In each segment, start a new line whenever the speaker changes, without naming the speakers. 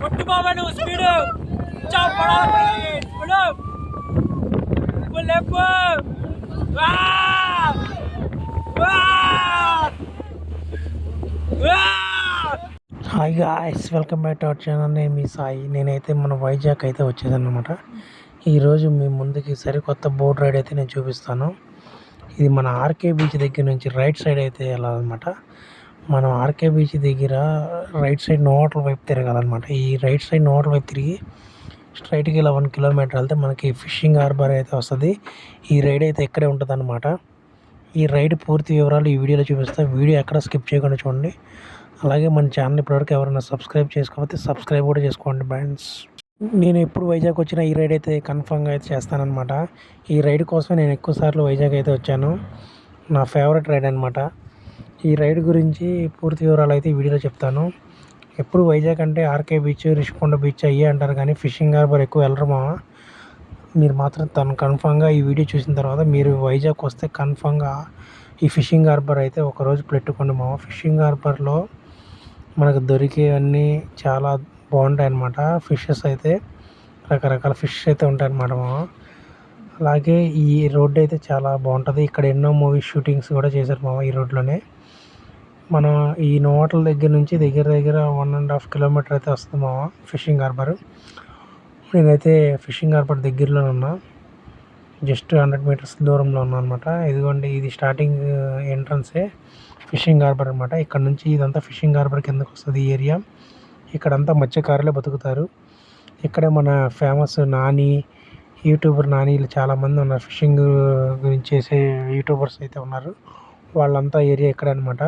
కొట్టు బాబా నువ్వు స్పీడ్ చావు లేపు
hi guys welcome back to our channel నేను మీ సాయి నేనైతే మన వైజాగ్ అయితే వచ్చేదన్నమాట. ఈరోజు మీ ముందుకి సరికొత్త బోట్ రైడ్ అయితే నేను చూపిస్తాను. ఇది మన ఆర్కే బీచ్ దగ్గర నుంచి రైట్ సైడ్ అయితే వెళ్ళాలన్నమాట. మనం ఆర్కే బీచ్ దగ్గర రైట్ సైడ్ నోటల వైపు తిరగాలన్నమాట. ఈ రైట్ సైడ్ నోటల వైపు తిరిగి స్ట్రైట్కి ఇలా వన్ కిలోమీటర్ వెళ్తే మనకి ఫిషింగ్ హార్బర్ అయితే వస్తుంది. ఈ రైడ్ అయితే ఇక్కడే ఉంటుంది అనమాట ఈ రైడ్ పూర్తి వివరాలు ఈ వీడియోలో చూపిస్తా. వీడియో ఎక్కడ స్కిప్ చేయకుండా చూడండి. అలాగే మన ఛానల్ ఇప్పటివరకు ఎవరైనా సబ్స్క్రైబ్ చేసుకోకపోతే సబ్స్క్రైబ్ కూడా చేసుకోండి ఫ్రెండ్స్. నేను ఎప్పుడు వైజాగ్ వచ్చినా ఈ రైడ్ అయితే కన్ఫామ్గా అయితే చేస్తానన్నమాట. ఈ రైడ్ కోసం నేను ఎక్కువ సార్లు వైజాగ్ అయితే వచ్చాను. నా ఫేవరెట్ రైడ్ అనమాట ఈ రైడ్ గురించి పూర్తి వివరాలు అయితే వీడియోలో చెప్తాను. ఎప్పుడు వైజాగ్ అంటే ఆర్కే బీచ్ రిషికొండ బీచ్ అయ్యే అంటారు కానీ ఫిషింగ్ హార్బర్ ఎక్కువ వెళ్ళరు మీరు మాత్రం తను కన్ఫామ్గా ఈ వీడియో చూసిన తర్వాత మీరు వైజాగ్ వస్తే కన్ఫామ్గా ఈ ఫిషింగ్ హార్బర్ అయితే ఒకరోజు పెట్టుకోండి మామ. ఫిషింగ్ హార్బర్లో మనకు దొరికేవన్నీ చాలా బాగుంటాయి అన్నమాట ఫిషెస్ అయితే రకరకాల ఫిష్ అయితే ఉంటాయి అన్నమాట మామ అలాగే ఈ రోడ్డు అయితే చాలా బాగుంటుంది. ఇక్కడ ఎన్నో మూవీ షూటింగ్స్ కూడా చేశారు మామ ఈ రోడ్లోనే. మనం ఈ నోటల దగ్గర నుంచి దగ్గర దగ్గర వన్ అండ్ హాఫ్ కిలోమీటర్ అయితే వస్తుంది మామ ఫిషింగ్ హార్బర్. నేనైతే ఫిషింగ్ హార్బర్ దగ్గరలో ఉన్నా. జస్ట్ హండ్రెడ్ మీటర్స్ దూరంలో ఉన్నా అనమాట ఇదిగోండి ఇది స్టార్టింగ్ uh, ఎంట్రన్సే ఫిషింగ్ హార్బర్ అనమాట ఇక్కడ నుంచి ఇదంతా ఫిషింగ్ హార్బర్ కిందకు వస్తుంది ఈ ఏరియా. ఇక్కడంతా మత్స్యకారులే బతుకుతారు. ఇక్కడే మన ఫేమస్ నాని యూట్యూబర్ నాని వీళ్ళు చాలామంది ఉన్నారు. ఫిషింగ్ గురించి చేసే యూట్యూబర్స్ అయితే ఉన్నారు. వాళ్ళంతా ఏరియా ఇక్కడ అనమాట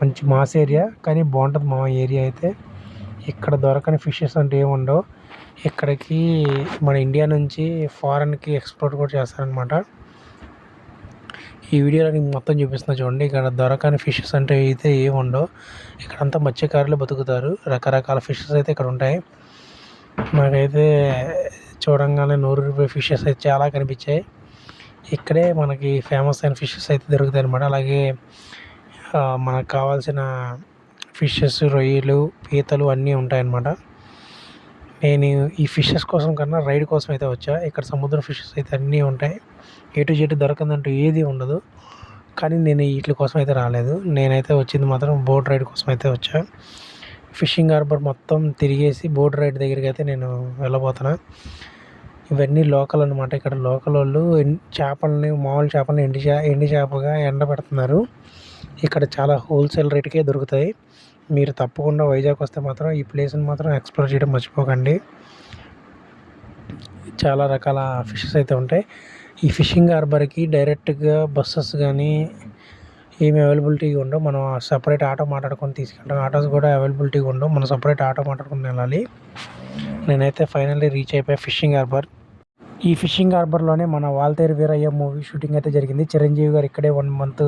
మంచి మాస్ ఏరియా కానీ బాగుంటుంది మా ఏరియా అయితే. ఇక్కడ దొరకని ఫిషెస్ అంటే ఏమి ఉండవు. ఇక్కడికి మన ఇండియా నుంచి ఫారెన్కి ఎక్స్పోర్ట్ కూడా చేస్తారనమాట ఈ వీడియోలో నేను మొత్తం చూపిస్తున్నా చూడండి. ఇక్కడ దొరకని ఫిషెస్ అంటే అయితే ఏమి ఉండవు. ఇక్కడంతా మత్స్యకారులు బతుకుతారు. రకరకాల ఫిషెస్ అయితే ఇక్కడ ఉంటాయి. నాకైతే చూడంగానే నూరు రూపాయ ఫిషెస్ అయితే చాలా కనిపించాయి. ఇక్కడే మనకి ఫేమస్ అయిన ఫిషెస్ అయితే దొరుకుతాయి అనమాట అలాగే మనకు కావాల్సిన ఫిషెస్ రొయ్యలు పీతలు అన్నీ ఉంటాయన్నమాట నేను ఈ ఫిషెస్ కోసం కన్నా రైడ్ కోసం అయితే వచ్చా. ఇక్కడ సముద్రం ఫిషెస్ అయితే అన్నీ ఉంటాయి. ఎటు జెటు దొరకదంటూ ఏది ఉండదు. కానీ నేను వీటి కోసం అయితే రాలేదు. నేనైతే వచ్చింది మాత్రం బోట్ రైడ్ కోసం అయితే వచ్చా. ఫిషింగ్ హార్బర్ మొత్తం తిరిగేసి బోట్ రైడ్ దగ్గరికి అయితే నేను వెళ్ళబోతున్నా. ఇవన్నీ లోకల్ అనమాట ఇక్కడ లోకల్ వాళ్ళు చేపలని చేపల్ని మామూలు చేపల్ని ఎండి చే ఎండి చేపగా ఎండబెడుతున్నారు ఇక్కడ చాలా హోల్సేల్ రేటుకే దొరుకుతాయి. మీరు తప్పకుండా వైజాగ్ వస్తే మాత్రం ఈ ప్లేస్ని మాత్రం ఎక్స్ప్లోర్ చేయడం మర్చిపోకండి. చాలా రకాల ఫిషెస్ అయితే ఉంటాయి. ఈ ఫిషింగ్ హార్బర్కి డైరెక్ట్గా బస్సెస్ కానీ ఏమి అవైలబిలిటీ ఉండవు. మనం సపరేట్ ఆటో మాట్లాడుకొని తీసుకెళ్తాం. ఆటోస్ కూడా అవైలబిలిటీ ఉండవు. మనం సపరేట్ ఆటో మాట్లాడుకొని వెళ్ళాలి. నేనైతే ఫైనల్లీ రీచ్ అయిపోయా ఫిషింగ్ హార్బర్. ఈ ఫిషింగ్ హార్బర్లోనే మన వాల్తేరు వీరయ్య మూవీ షూటింగ్ అయితే జరిగింది. చిరంజీవి గారు ఇక్కడే వన్ మంత్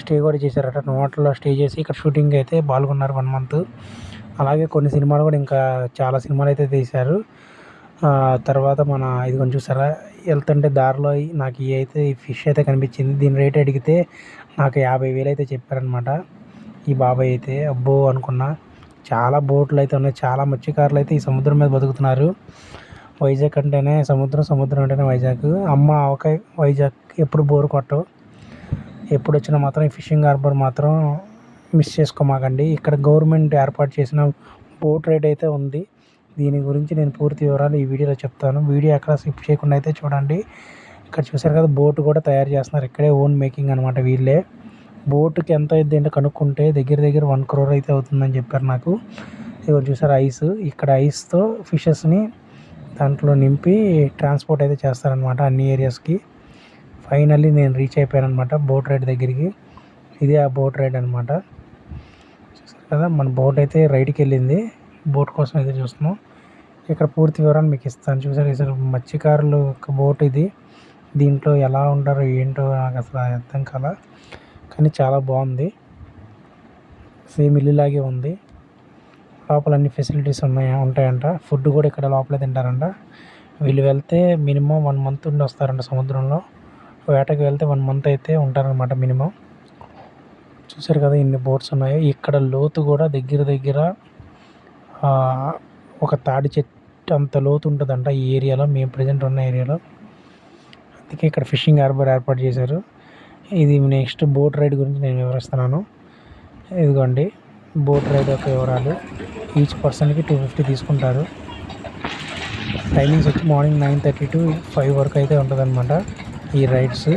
స్టే కూడా చేశారట. హోటల్లో స్టే చేసి ఇక్కడ షూటింగ్ అయితే పాల్గొన్నారు వన్ మంత్. అలాగే కొన్ని సినిమాలు కూడా ఇంకా చాలా సినిమాలు అయితే తీశారు. తర్వాత మన ఇది కొంచెం చూసారా? వెళ్తుంటే దారిలో నాకు ఈ అయితే ఈ ఫిష్ అయితే కనిపించింది. దీని రేట్ అడిగితే నాకు యాభై వేలు అయితే చెప్పారనమాట ఈ బాబాయ్ అయితే అబ్బో అనుకున్నా. చాలా బోట్లు అయితే ఉన్నాయి. చాలా మత్స్యకారులు అయితే ఈ సముద్రం మీద బతుకుతున్నారు. వైజాగ్ అంటేనే సముద్రం సముద్రం అంటేనే వైజాగ్. అమ్మ ఆవకాయ వైజాగ్ ఎప్పుడు బోరు కొట్టవు. ఎప్పుడు వచ్చినా మాత్రం ఈ ఫిషింగ్ హార్బర్ మాత్రం మిస్ చేసుకోమాకండి. ఇక్కడ గవర్నమెంట్ ఏర్పాటు చేసిన బోట్ రైడ్ అయితే ఉంది. దీని గురించి నేను పూర్తి వివరాలు ఈ వీడియోలో చెప్తాను. వీడియో ఎక్కడ స్కిప్ చేయకుండా అయితే చూడండి. ఇక్కడ చూసారు కదా బోట్ కూడా తయారు చేస్తున్నారు. ఇక్కడే ఓన్ మేకింగ్ అనమాట వీళ్ళే. బోట్కి ఎంత అయింది ఏంటో కనుక్కుంటే దగ్గర దగ్గర వన్ క్రోర్ అయితే అవుతుందని చెప్పారు నాకు. ఇదిగో చూసారు ఐస్. ఇక్కడ ఐస్తో ఫిషెస్ని దాంట్లో నింపి ట్రాన్స్పోర్ట్ అయితే చేస్తారనమాట అన్ని ఏరియాస్కి. ఫైనల్లీ నేను రీచ్ అయిపోయాను అనమాట బోట్ రైడ్ దగ్గరికి. ఇదే ఆ బోట్ రైడ్ అనమాట చూసారు కదా మన బోట్ అయితే రైడ్కి వెళ్ళింది. బోట్ కోసం అయితే చూస్తున్నాం. ఇక్కడ పూర్తి వివరాలు మీకు ఇస్తాను. చూసారు అసలు మత్స్యకారులు ఒక బోట్ ఇది. దీంట్లో ఎలా ఉంటారో ఏంటో నాకు అసలు అర్థం కాల. కానీ చాలా బాగుంది. సేమ్ ఇల్లులాగే ఉంది. లోపల అన్ని ఫెసిలిటీస్ ఉన్నాయి ఉంటాయంట. ఫుడ్ కూడా ఇక్కడ లోపలే తింటారంట. వీళ్ళు వెళ్తే మినిమం వన్ మంత్ ఉండి వస్తారంట సముద్రంలో. వేటకు వెళ్తే వన్ మంత్ అయితే ఉంటారనమాట మినిమం. చూసారు కదా ఇన్ని బోట్స్ ఉన్నాయో. ఇక్కడ లోతు కూడా దగ్గర దగ్గర ఒక తాడి చెట్టు అంత లోతు ఉంటుందంట ఈ ఏరియాలో. మేము ప్రజెంట్ ఉన్న ఏరియాలో. అందుకే ఇక్కడ ఫిషింగ్ హార్బర్ ఏర్పాటు చేశారు. ఇది నెక్స్ట్ బోట్ రైడ్ గురించి నేను వివరిస్తున్నాను. ఇదిగోండి బోట్ రైడ్ యొక్క వివరాలు. ఈచ్ పర్సన్కి టూ ఫిఫ్టీ తీసుకుంటారు. టైమింగ్స్ వచ్చి morning nine thirty to five వరకు అయితే ఉంటుందన్నమాట ఈ రైడ్స్.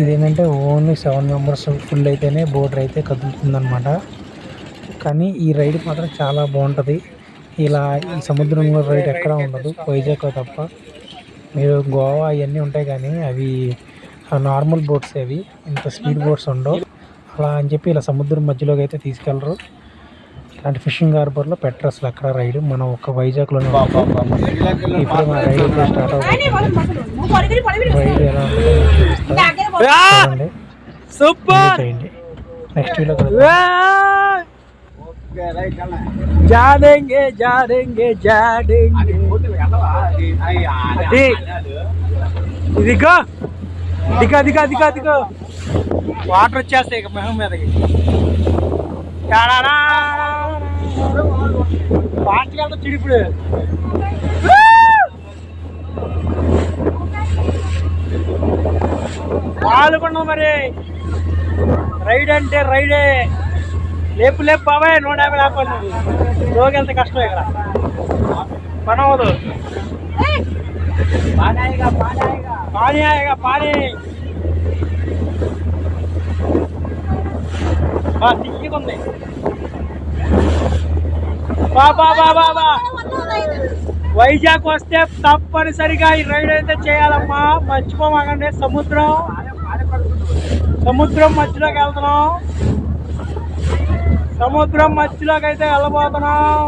ఇదేంటంటే ఓన్లీ సెవెన్ మెంబర్స్ ఫుల్ అయితేనే బోట్ అయితే కదులుతుందన్నమాట. కానీ ఈ రైడ్ మాత్రం చాలా బాగుంటుంది. ఇలా ఈ సముద్రంలో రైడ్ ఎక్కడ ఉండదు. వైజాగ్లో తప్ప. మీరు గోవా అవన్నీ ఉంటాయి కానీ అవి నార్మల్ బోట్స్ అవి. ఇంత స్పీడ్ బోట్స్ ఉండవు. అలా అని చెప్పి ఇలా సముద్రం మధ్యలోకి అయితే తీసుకెళ్ళరు. ఇలాంటి ఫిషింగ్ హార్బర్లో పెట్టరు అసలు అక్కడ రైడ్. మనం ఒక వైజాగ్లోనే. ఇప్పుడు మా రైడ్ అయితే స్టార్ట్ అవుతుంది. రైడ్ ఎలా ఉంటుందో
సూపర్
నెక్స్ట్ వీడియో
జాడెంగే జాడెంగే జాడెంగే. అది. ఇదిగో. దిగ దిగ దిగ దిగో వాటర్ వచ్చేస్తాయి ఇక మొహం మీదకి. ఫాస్ట్గా వెళ్తా చిడిపుడు పాల్గొన్నాం మరి. రైడ్ అంటే రైడే. లేపు లేపు బాబాయ్ నూట యాభై లేకపోతే నువ్వు వెళ్తే కష్టం ఇక్కడ పని అవ్వదు. పానీ ఆయగా పానీ బా తిక్కింది బాబా బా బాబా బా వైజాగ్ వస్తే తప్పనిసరిగా ఈ రైడ్ అయితే చేయాలమ్మా. మర్చిపోమాకండి సముద్రం. సముద్రం మధ్యలోకి వెళ్తున్నాం. సముద్రం మధ్యలోకైతే అయితే వెళ్ళబోతున్నాం.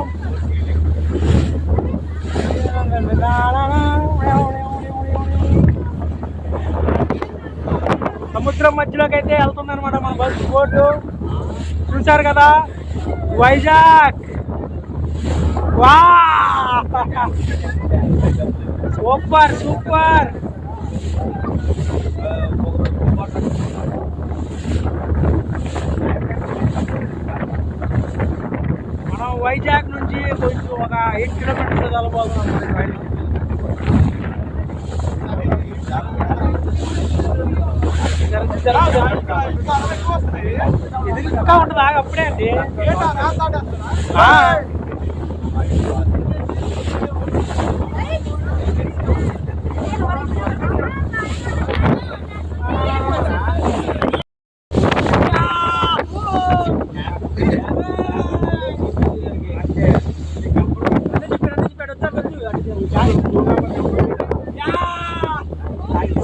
సముద్రం మధ్యలోకి అయితే వెళ్తుంది అనమాట మన బస్ బోర్డు చూసారు కదా? వైజాగ్. వా! సూపర్ సూపర్ మనం వైజాగ్ నుంచి కొంచెం ఒక ఎయిట్ కిలోమీటర్స్ వెళ్ళబోతున్నాం రైలు. ఉంటుంది ఆగ అప్పుడే అండి ఆ.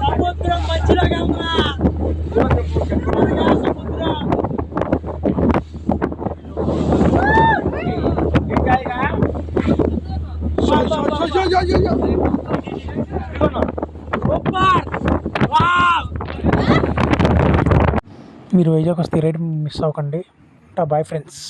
సముద్రం మధ్యలో వెళ్తున్నా సముద్రం సూపర్ వావ్
మీరు వైజాగ్ వస్తే రైడ్ మిస్ అవ్వకండి. Bye friends.